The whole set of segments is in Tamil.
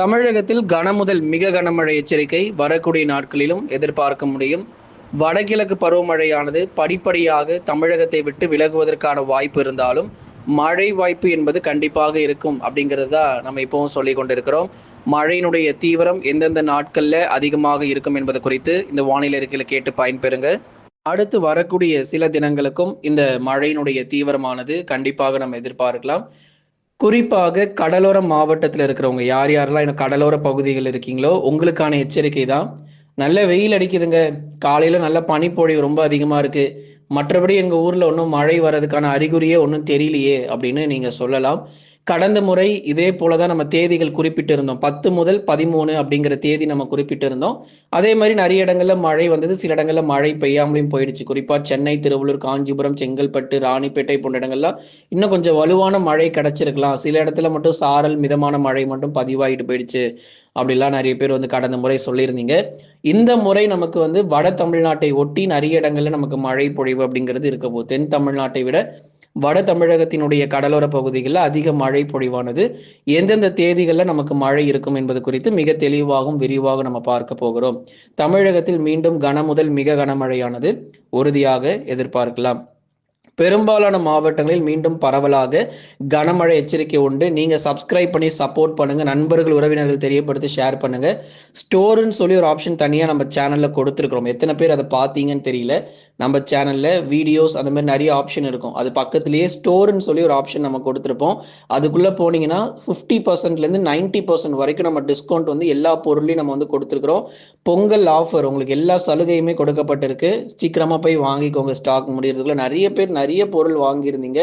தமிழகத்தில் கனமுதல் மிக கனமழை எச்சரிக்கை வரக்கூடிய நாட்களிலும் எதிர்பார்க்க முடியும். வடகிழக்கு பருவமழையானது படிப்படியாக தமிழகத்தை விட்டு விலகுவதற்கான வாய்ப்பு இருந்தாலும் மழை வாய்ப்பு என்பது கண்டிப்பாக இருக்கும் அப்படிங்கிறது தான் நம்ம இப்பவும் சொல்லி கொண்டிருக்கிறோம். மழையினுடைய தீவிரம் எந்தெந்த நாட்களில் அதிகமாக இருக்கும் என்பது குறித்து இந்த வானிலை இருக்கையில் கேட்டு பயன்பெறுங்க. அடுத்து வரக்கூடிய சில தினங்களுக்கும் இந்த மழையினுடைய தீவிரமானது கண்டிப்பாக நம்ம எதிர்பார்க்கலாம். குறிப்பாக கடலோர மாவட்டத்தில் இருக்கிறவங்க யார் யாரெல்லாம் இன்னும் கடலோர பகுதிகள் இருக்கீங்களோ உங்களுக்கான எச்சரிக்கை தான். நல்ல வெயில் அடிக்குதுங்க. காலையில் நல்ல பனிப்பொழிவு ரொம்ப அதிகமாக இருக்கு. மற்றபடி எங்கள் ஊரில் ஒன்றும் மழை வர்றதுக்கான அறிகுறியே ஒன்றும் தெரியலையே அப்படின்னு நீங்கள் சொல்லலாம். கடந்த முறை இதே போலதான் நம்ம தேதிகள் குறிப்பிட்டு இருந்தோம் பத்து முதல் பதிமூணு அப்படிங்கிற தேதி நம்ம குறிப்பிட்டு இருந்தோம் அதே மாதிரி நிறைய இடங்கள்ல மழை வந்தது. சில இடங்கள்ல மழை பெய்யாமலையும் போயிடுச்சு. குறிப்பா சென்னை திருவள்ளூர் காஞ்சிபுரம் செங்கல்பட்டு ராணிப்பேட்டை போன்ற இடங்கள்லாம் இன்னும் கொஞ்சம் வலுவான மழை கிடைச்சிருக்கலாம். சில இடத்துல மட்டும் சாரல் மிதமான மழை மட்டும் பதிவாயிட்டு போயிடுச்சு அப்படிலாம் நிறைய பேர் வந்து கடந்த முறை சொல்லியிருந்தீங்க. இந்த முறை நமக்கு வந்து வட தமிழ்நாட்டை ஒட்டி நிறைய இடங்கள்ல நமக்கு மழை பொழிவு அப்படிங்கிறது இருக்க போகுது. தென் தமிழ்நாட்டை விட வட தமிழகத்தினுடைய கடலோர பகுதிகளில் அதிக மழை பொழிவானது. எந்தெந்த தேதிகளில் நமக்கு மழை இருக்கும் என்பது குறித்து மிக தெளிவாகவும் விரிவாக நம்ம பார்க்க போகிறோம். தமிழகத்தில் மீண்டும் கனமுதல் மிக கனமழையானது. உறுதியாக எதிர்பார்க்கலாம். பெரும்பாலான மாவட்டங்களில் மீண்டும் பரவலாக கனமழை எச்சரிக்கை உண்டு. நீங்க சப்ஸ்கிரைப் பண்ணி சப்போர்ட் பண்ணுங்க. நண்பர்கள் உறவினர்கள் தெரியப்படுத்தி ஷேர் பண்ணுங்க. ஸ்டோர்னு சொல்லி ஒரு ஆப்ஷன் தனியா நம்ம சேனல்ல கொடுத்துருக்கிறோம். எத்தனை பேர் அதை பார்த்தீங்கன்னு தெரியல. நம்ம சேனல்ல வீடியோஸ் அந்த மாதிரி நிறைய ஆப்ஷன் இருக்கும். அது பக்கத்துலயே ஸ்டோர்னு சொல்லி ஒரு ஆப்ஷன் நம்ம கொடுத்துருப்போம். அதுக்குள்ள போனீங்கன்னா ஃபிஃப்டி பர்சன்ட்ல இருந்து நைன்டி பர்சன்ட் வரைக்கும் நம்ம டிஸ்கவுண்ட் வந்து எல்லா பொருளையும் நம்ம வந்து கொடுத்துருக்கிறோம். பொங்கல் ஆஃபர் உங்களுக்கு எல்லா சலுகையுமே கொடுக்கப்பட்டிருக்கு. சீக்கிரமா போய் வாங்கிக்கோங்க. ஸ்டாக் முடியறதுக்குள்ள நிறைய பேர் நிறைய பொருள் வாங்கியிருந்தீங்க.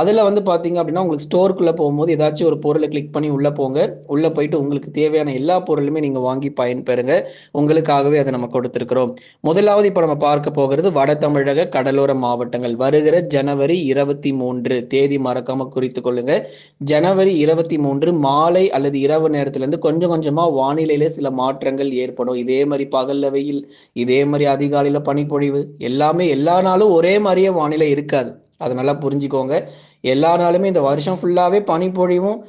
அதில் வந்து பார்த்தீங்க அப்படின்னா உங்களுக்கு ஸ்டோருக்குள்ளே போகும்போது ஏதாச்சும் ஒரு பொருளை கிளிக் பண்ணி உள்ளே போங்க. உள்ளே போயிட்டு உங்களுக்கு தேவையான எல்லா பொருளுமே நீங்கள் வாங்கி பயன்பெறுங்க உங்களுக்காகவே அதை நம்ம கொடுத்துருக்குறோம். முதலாவது இப்போ நம்ம பார்க்க போகிறது வட தமிழக கடலோர மாவட்டங்கள். வருகிற ஜனவரி இருபத்தி மூன்று. தேதி மறக்காம குறித்து கொள்ளுங்க. ஜனவரி இருபத்தி மூன்று மாலை அல்லது இரவு நேரத்திலேருந்து கொஞ்சம் கொஞ்சமாக வானிலையில சில மாற்றங்கள் ஏற்படும். இதே மாதிரி பகல்ல வெயில் இதே மாதிரி அதிகாலையில் பனிப்பொழிவு எல்லாமே எல்லா நாளும் ஒரே மாதிரியே வானிலை இருக்காது. அதை நல்லா புரிஞ்சுக்கோங்க. எல்லா நாளுமே இந்த வருஷம் ஃபுல்லாகவே பனிப்பொழிவும்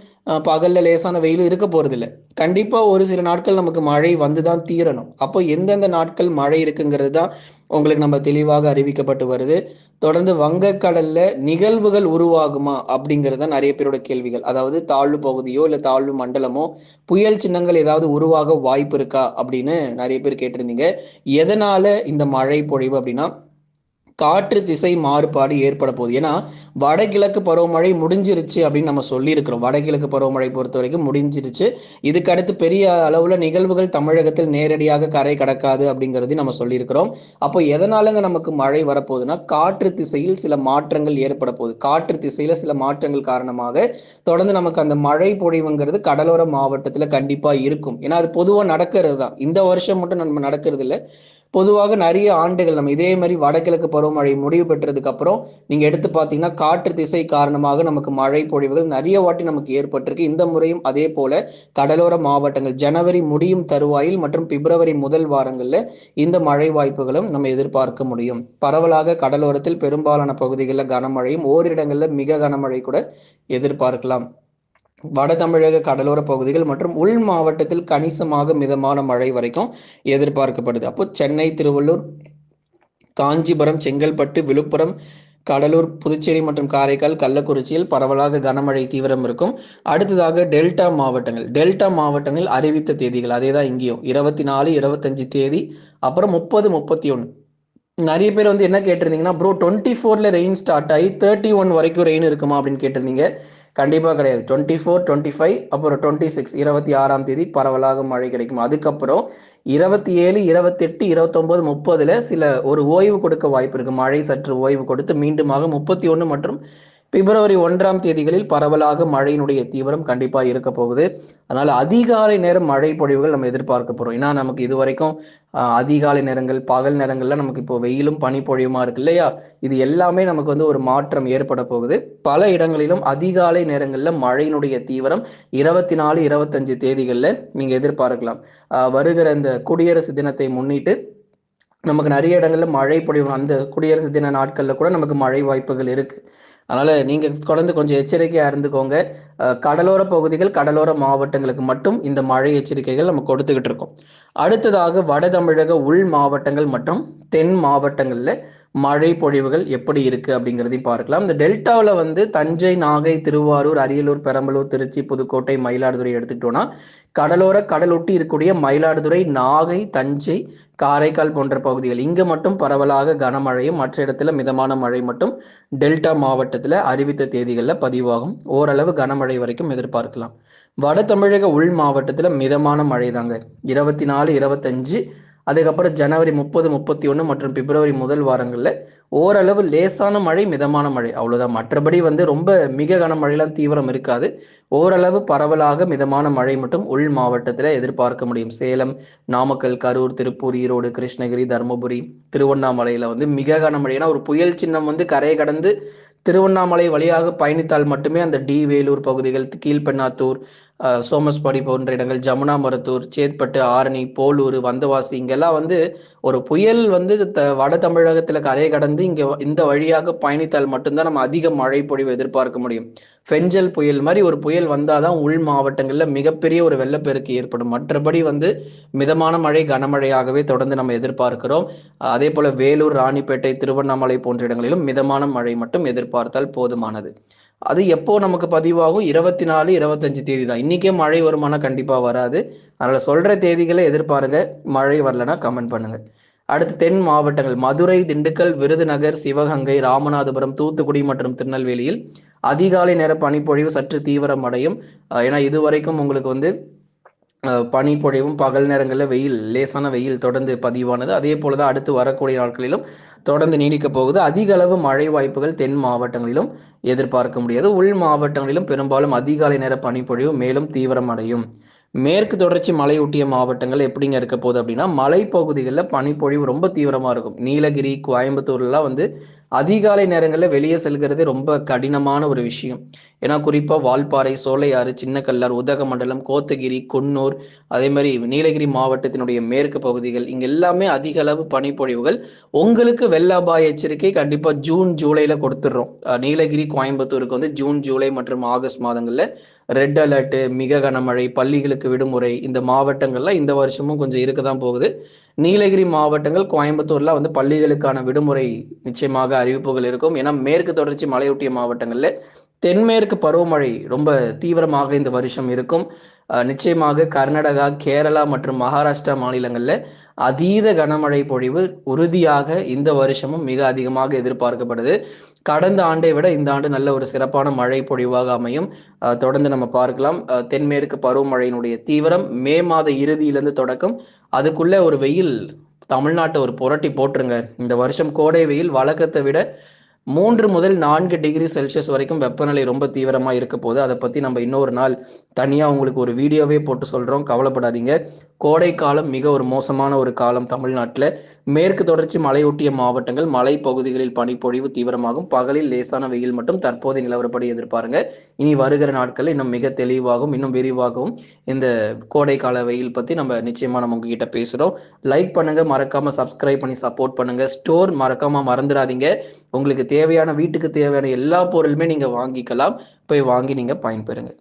பகலில் லேசான வெயிலும் இருக்க போகிறதில்ல கண்டிப்பாக ஒரு சில நாட்கள் நமக்கு மழை வந்து தான் தீரணும். அப்போ எந்தெந்த நாட்கள் மழை இருக்குங்கிறது தான் உங்களுக்கு நம்ம தெளிவாக அறிவிக்கப்பட்டு வருது. தொடர்ந்து வங்கக்கடலில் நிகழ்வுகள் உருவாகுமா அப்படிங்கிறது தான் நிறைய பேரோட கேள்விகள். அதாவது தாழ்வு பகுதியோ இல்லை தாழ்வு மண்டலமோ புயல் சின்னங்கள் ஏதாவது உருவாக வாய்ப்பு இருக்கா அப்படின்னு நிறைய பேர் கேட்டிருந்தீங்க. எதனால் இந்த மழை பொழிவு அப்படின்னா காற்று திசை மாறுபாடு ஏற்பட போகுது. ஏன்னா வடகிழக்கு பருவமழை முடிஞ்சிருச்சு அப்படின்னு நம்ம சொல்லியிருக்கிறோம். வடகிழக்கு பருவமழை பொறுத்த வரைக்கும் முடிஞ்சிருச்சு. இதுக்கு அடுத்து பெரிய அளவில் நிகழ்வுகள் தமிழகத்தில் நேரடியாக கரை கடக்காது அப்படிங்கிறது நம்ம சொல்லியிருக்கிறோம். அப்போ எதனாலங்க நமக்கு மழை வரப்போகுதுன்னா காற்று திசையில் சில மாற்றங்கள் ஏற்பட போகுது. காற்று திசையில சில மாற்றங்கள் காரணமாக தொடர்ந்து நமக்கு அந்த மழை பொழிவுங்கிறது கடலோர மாவட்டத்தில் கண்டிப்பாக இருக்கும். ஏன்னா அது பொதுவாக நடக்கிறது தான் இந்த வருஷம் மட்டும் நம்ம நடக்கிறது இல்லை பொதுவாக நிறைய ஆண்டுகள் நம்ம இதே மாதிரி வடகிழக்கு பருவமழை முடிவு பெற்றதுக்கு அப்புறம் நீங்க எடுத்து பார்த்தீங்கன்னா காற்று திசை காரணமாக நமக்கு மழை பொழிவுகள் நிறைய வாட்டி நமக்கு ஏற்பட்டிருக்கு. இந்த முறையும் அதே போல கடலோர மாவட்டங்கள் ஜனவரி முடியும் தருவாயில் மற்றும் பிப்ரவரி முதல் வாரங்களில் இந்த மழை வாய்ப்புகளும் நம்ம எதிர்பார்க்க முடியும். பரவலாக கடலோரத்தில் பெரும்பாலான பகுதிகளில் கனமழையும் ஓரிடங்களில் மிக கனமழை கூட எதிர்பார்க்கலாம். வட தமிழக கடலோர பகுதிகள் மற்றும் உள் மாவட்டத்தில் கணிசமாக மிதமான மழை வரைக்கும் எதிர்பார்க்கப்படுது. அப்போ சென்னை திருவள்ளூர் காஞ்சிபுரம் செங்கல்பட்டு விழுப்புரம் கடலூர் புதுச்சேரி மற்றும் காரைக்கால் கள்ளக்குறிச்சியில் பரவலாக கனமழை தீவிரம் இருக்கும். அடுத்ததாக டெல்டா மாவட்டங்கள். டெல்டா மாவட்டங்கள் அறிவித்த தேதிகள் அதே தான் இங்கேயும். இருபத்தி நாலு இருபத்தஞ்சு தேதி அப்புறம் முப்பது முப்பத்தி ஒன்று நிறைய பேர் வந்து என்ன கேட்டிருந்தீங்கன்னா ப்ரோ டுவெண்ட்டி ஃபோரில் ரெயின் ஸ்டார்ட் ஆகி தேர்ட்டி ஒன் வரைக்கும் ரெயின் இருக்குமா? அப்படின்னு கேட்டிருந்தீங்க. கண்டிப்பாக கிடையாது. டுவெண்ட்டி ஃபோர் டுவெண்ட்டி ஃபைவ் அப்புறம் டுவெண்ட்டி சிக்ஸ் இருபத்தி ஆறாம் தேதி பரவலாக மழை கிடைக்கும். அதுக்கப்புறம் இருபத்தி ஏழு இருபத்தெட்டு இருபத்தொம்போது முப்பதுல சில ஒரு ஓய்வு கொடுக்க வாய்ப்பு இருக்கு. மழை சற்று ஓய்வு கொடுத்து மீண்டுமாக முப்பத்தி ஒன்று மற்றும் பிப்ரவரி ஒன்றாம் தேதிகளில் பரவலாக மழையினுடைய தீவிரம் கண்டிப்பாக இருக்க போகுது. அதனால அதிகாலை நேரம் மழை பொழிவுகள் நம்ம எதிர்பார்க்க போறோம். ஏன்னா நமக்கு இது வரைக்கும் அதிகாலை நேரங்கள் பகல் நேரங்கள்ல நமக்கு இப்போ வெயிலும் பனி பொழியுமா இருக்கு இல்லையா? இது எல்லாமே நமக்கு வந்து ஒரு மாற்றம் ஏற்பட போகுது. பல இடங்களிலும் அதிகாலை நேரங்கள்ல மழையினுடைய தீவிரம் இருபத்தி நாலு இருபத்தஞ்சு தேதிகளில் நீங்க எதிர்பார்க்கலாம். வருகிற இந்த குடியரசு தினத்தை முன்னிட்டு நமக்கு நிறைய இடங்கள்ல மழை பொழிவு அந்த குடியரசு தின நாட்கள்ல கூட நமக்கு மழை வாய்ப்புகள் இருக்கு. அதனால் நீங்கள் தொடர்ந்து கொஞ்சம் எச்சரிக்கையாக இருந்துக்கோங்க. கடலோர பகுதிகள் கடலோர மாவட்டங்களுக்கு மட்டும் இந்த மழை எச்சரிக்கைகள் நம்ம கொடுத்துக்கிட்டு இருக்கோம். அடுத்ததாக வட தமிழக உள் மாவட்டங்கள் மற்றும் தென் மாவட்டங்களில் மழை பொழிவுகள் எப்படி இருக்குது அப்படிங்கிறதையும் பார்க்கலாம். இந்த டெல்டாவில் வந்து தஞ்சை நாகை திருவாரூர் அரியலூர் பெரம்பலூர் திருச்சி புதுக்கோட்டை மயிலாடுதுறை எடுத்துக்கிட்டோன்னா கடலோர கடலொட்டி இருக்கக்கூடிய மயிலாடுதுறை நாகை தஞ்சை காரைக்கால் போன்ற பகுதிகள். இங்கே மட்டும் பரவலாக கனமழையும் மற்ற இடத்துல மிதமான மழை மட்டும் டெல்டா மாவட்டத்தில் அறிவித்த தேதிகளில் பதிவாகும். ஓரளவு கனமழை வரைக்கும் எதிர்பார்க்கலாம். வட தமிழக உள் மாவட்டத்தில் மிதமான மழை தாங்க இருபத்தி நாலு இருபத்தஞ்சு அதுக்கப்புறம் ஜனவரி முப்பது முப்பத்தி ஒன்று மற்றும் பிப்ரவரி முதல் வாரங்களில் ஓரளவு லேசான மழை மிதமான மழை. அவ்வளோதான் மற்றபடி வந்து ரொம்ப மிக கனமழையெல்லாம் தீவிரம் இருக்காது. ஓரளவு பரவலாக மிதமான மழை மட்டும் உள் மாவட்டத்தில் எதிர்பார்க்க முடியும். சேலம் நாமக்கல் கரூர் திருப்பூர் ஈரோடு கிருஷ்ணகிரி தருமபுரி திருவண்ணாமலையில் வந்து மிக கனமழைனா ஒரு புயல் சின்னம் வந்து கரையை கடந்து திருவண்ணாமலை வழியாக பயணித்தால் மட்டுமே அந்த டி வேலூர் பகுதிகள் கீழ்பெண்ணாத்தூர் சோமஸ்பாடி போன்ற இடங்கள் ஜமுனா மருத்தூர் சேத்பட்டு ஆரணி போலூர் வந்தவாசி இங்கெல்லாம் வந்து ஒரு புயல் வந்து த வட தமிழகத்தில் கரையை கடந்து இங்கே இந்த வழியாக பயணித்தால் மட்டும்தான் நம்ம அதிக மழை பொழிவு எதிர்பார்க்க முடியும். ஃபெஞ்சல் புயல் மாதிரி ஒரு புயல் வந்தால் தான் உள் மாவட்டங்களில் மிகப்பெரிய ஒரு வெள்ளப்பெருக்கு ஏற்படும். மற்றபடி வந்து மிதமான மழை கனமழையாகவே தொடர்ந்து நம்ம எதிர்பார்க்கிறோம். அதே போல் வேலூர் ராணிப்பேட்டை திருவண்ணாமலை போன்ற இடங்களிலும் மிதமான மழை மட்டும் எதிர்பார்த்தால் போதுமானது. அது எப்போ நமக்கு பதிவாகும்? இருபத்தி நாலு இருபத்தஞ்சு தேதி தான் இன்றைக்கே மழை வருமானா கண்டிப்பாக வராது. அதனால் சொல்கிற தேதிகளை எதிர்பாருங்க. மழை வரலன்னா கமெண்ட் பண்ணுங்கள் அடுத்து தென் மாவட்டங்கள். மதுரை திண்டுக்கல் விருதுநகர் சிவகங்கை ராமநாதபுரம் தூத்துக்குடி மற்றும் திருநெல்வேலியில் அதிகாலை நேர பனிப்பொழிவு சற்று தீவிரம் அடையும் ஏன்னா இதுவரைக்கும் உங்களுக்கு வந்து பனிப்பொழிவும் பகல் நேரங்களில் வெயில் லேசான வெயில் தொடர்ந்து பதிவானது. அதே போல தான் அடுத்து வரக்கூடிய நாட்களிலும் தொடர்ந்து நீடிக்க போகுது. அதிக அளவு மழை வாய்ப்புகள் தென் மாவட்டங்களிலும் எதிர்பார்க்க முடியாது. உள் மாவட்டங்களிலும் பெரும்பாலும் அதிகாலை நேர பனிப்பொழிவு மேலும் தீவிரம் அடையும் மேற்கு தொடர்ச்சி மலையொட்டிய மாவட்டங்கள் எப்படிங்க இருக்க போகுது அப்படின்னா மலைப்பகுதிகளில் பனிப்பொழிவு ரொம்ப தீவிரமாக இருக்கும். நீலகிரி கோயம்புத்தூர்லாம் வந்து அதிகாலை நேரங்களில் வெளியே செல்கிறது ரொம்ப கடினமான ஒரு விஷயம். ஏன்னா குறிப்பாக வால்பாறை சோலையாறு சின்னக்கல்லார் உதகமண்டலம் கோத்தகிரி குன்னூர் அதே மாதிரி நீலகிரி மாவட்டத்தினுடைய மேற்கு பகுதிகள் இங்கே எல்லாமே அதிக அளவு பனிப்பொழிவுகள். உங்களுக்கு வெள்ள அபாய எச்சரிக்கை கண்டிப்பாக ஜூன் ஜூலையில் கொடுத்துட்றோம். நீலகிரி கோயம்புத்தூருக்கு வந்து ஜூன் ஜூலை மற்றும் ஆகஸ்ட் மாதங்களில் ரெட் அலர்ட்டு மிக கனமழை பள்ளிகளுக்கு விடுமுறை இந்த மாவட்டங்கள்லாம் இந்த வருஷமும் கொஞ்சம் இருக்க தான் போகுது. நீலகிரி மாவட்டங்கள் கோயம்புத்தூர்ல வந்து பள்ளிகளுக்கான விடுமுறை நிச்சயமாக அறிவிப்புகள் இருக்கும். ஏன்னா மேற்கு தொடர்ச்சி மலையொட்டிய மாவட்டங்களில் தென்மேற்கு பருவமழை ரொம்ப தீவிரமாக இந்த வருஷம் இருக்கும். நிச்சயமாக கர்நாடகா கேரளா மற்றும் மகாராஷ்டிரா மாநிலங்களில் அதீத கனமழை பொழிவு உறுதியாக இந்த வருஷமும் மிக அதிகமாக எதிர்பார்க்கப்படுது. கடந்த ஆண்டை விட இந்த ஆண்டு நல்ல ஒரு சிறப்பான மழை பொழிவாக அமையும். தொடர்ந்து நம்ம பார்க்கலாம். தென்மேற்கு பருவமழையினுடைய தீவிரம் மே மாத இறுதியிலிருந்து தொடக்கம். அதுக்குள்ள ஒரு வெயில் தமிழ்நாட்டை ஒரு புரட்டி போட்டுருங்க. இந்த வருஷம் கோடை வெயில் வழக்கத்தை விட மூன்று முதல் நான்கு டிகிரி செல்சியஸ் வரைக்கும் வெப்பநிலை ரொம்ப தீவிரமாக இருக்க போது அதை பற்றி நம்ம இன்னொரு நாள் தனியாக உங்களுக்கு ஒரு வீடியோவே போட்டு சொல்கிறோம் கவலைப்படாதீங்க. கோடை காலம் மிக ஒரு மோசமான ஒரு காலம் தமிழ்நாட்டில். மேற்கு தொடர்ச்சி மலையொட்டிய மாவட்டங்கள் மலை பகுதிகளில் பனிப்பொழிவு தீவிரமாகும். பகலில் லேசான வெயில் மட்டும் தற்போதைய நிலவரப்படி எதிர்பாருங்க. இனி வருகிற நாட்கள் இன்னும் மிக தெளிவாகவும் இன்னும் விரிவாகவும் இந்த கோடை கால வெயில் பற்றி நம்ம நிச்சயமாக நம்ம உங்ககிட்ட பேசுகிறோம் லைக் பண்ணுங்க மறக்காம சப்ஸ்கிரைப் பண்ணி சப்போர்ட் பண்ணுங்க. ஸ்டோர் மறக்காம மறந்துடாதீங்க. உங்களுக்கு தேவையான வீட்டுக்கு தேவையான எல்லா பொருளுமே நீங்கள் வாங்கிக்கலாம். போய் வாங்கி நீங்கள் பயன்பெறுங்க.